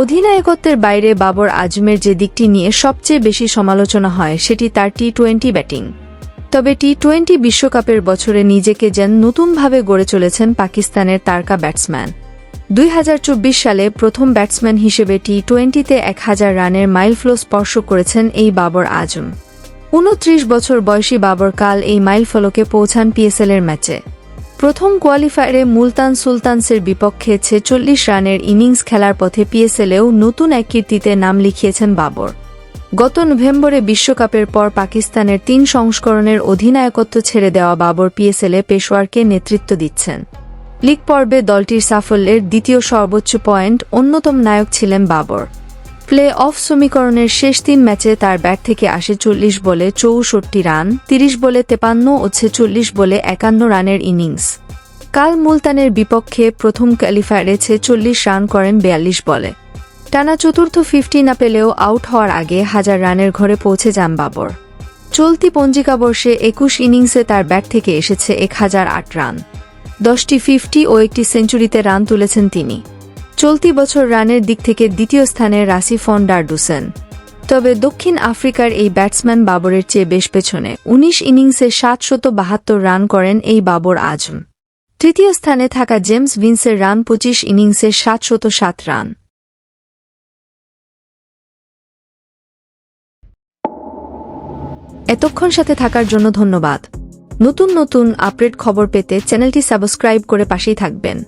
অধিনায়কত্বের বাইরে বাবর আজমের যে দিকটি নিয়ে সবচেয়ে বেশি সমালোচনা হয়, সেটি তার টি টোয়েন্টি ব্যাটিং তবে টি টোয়েন্টি বিশ্বকাপের বছরে নিজেকে যেন নতুনভাবে গড়ে চলেছেন পাকিস্তানের তারকা ব্যাটসম্যান। দুই হাজার চব্বিশ সালে প্রথম ব্যাটসম্যান হিসেবে টি টোয়েন্টিতে এক হাজার রানের মাইলফ্লো স্পর্শ করেছেন এই বাবর আজম। উনত্রিশ বছর বয়সী বাবর কাল এই মাইলফলকে পৌঁছান পিএসএলের ম্যাচে। প্রথম কোয়ালিফায়ারে মুলতান সুলতানসের বিপক্ষে ছেচল্লিশ রানের ইনিংস খেলার পথে পিএসএলেও নতুন এক কীর্তিতে নাম লিখিয়েছেন বাবর। গত নভেম্বরে বিশ্বকাপের পর পাকিস্তানের তিন সংস্করণের অধিনায়কত্ব ছেড়ে দেওয়া বাবর পিএসএলে পেশোয়ারকে নেতৃত্ব দিচ্ছেন। লিগ পর্বে দলটির সাফল্যের দ্বিতীয় সর্বোচ্চ পয়েন্ট অন্যতম নায়ক ছিলেন বাবর। প্লে অফ সমীকরণের শেষ তিন ম্যাচে তার ব্যাট থেকে আসে চল্লিশ বলে চৌষট্টি রান, তিরিশ বলে তেপান্ন ও ছেচল্লিশ বলে একান্ন রানের ইনিংস। কাল মুলতানের বিপক্ষে প্রথম কোয়ালিফায়ারে ছেচল্লিশ রান করেন বেয়াল্লিশ বলে। টানা চতুর্থ ফিফটি না পেলেও আউট হওয়ার আগে হাজার রানের ঘরে পৌঁছে যান বাবর। চলতি পঞ্জিকা বর্ষে একুশ ইনিংসে তার ব্যাট থেকে এসেছে এক হাজার আট রান। দশটি ফিফটি ও একটি সেঞ্চুরিতে রান তুলেছেন তিনি। চলতি বছর রানের দিক থেকে দ্বিতীয় স্থানে রাসিফন ডারডুসেন। তবে দক্ষিণ আফ্রিকার এই ব্যাটসম্যান বাবরের চেয়ে বেশ পেছনে। উনিশ ইনিংসে সাতশত বাহাত্তর রান করেন এই বাবর আজম। তৃতীয় স্থানে থাকা জেমস ভিন্সের রান পঁচিশ ইনিংসে সাতশত সাত রান। এতক্ষণ সাথে থাকার জন্য ধন্যবাদ। নতুন নতুন আপডেট খবর পেতে চ্যানেলটি সাবস্ক্রাইব করে পাশেই থাকবেন।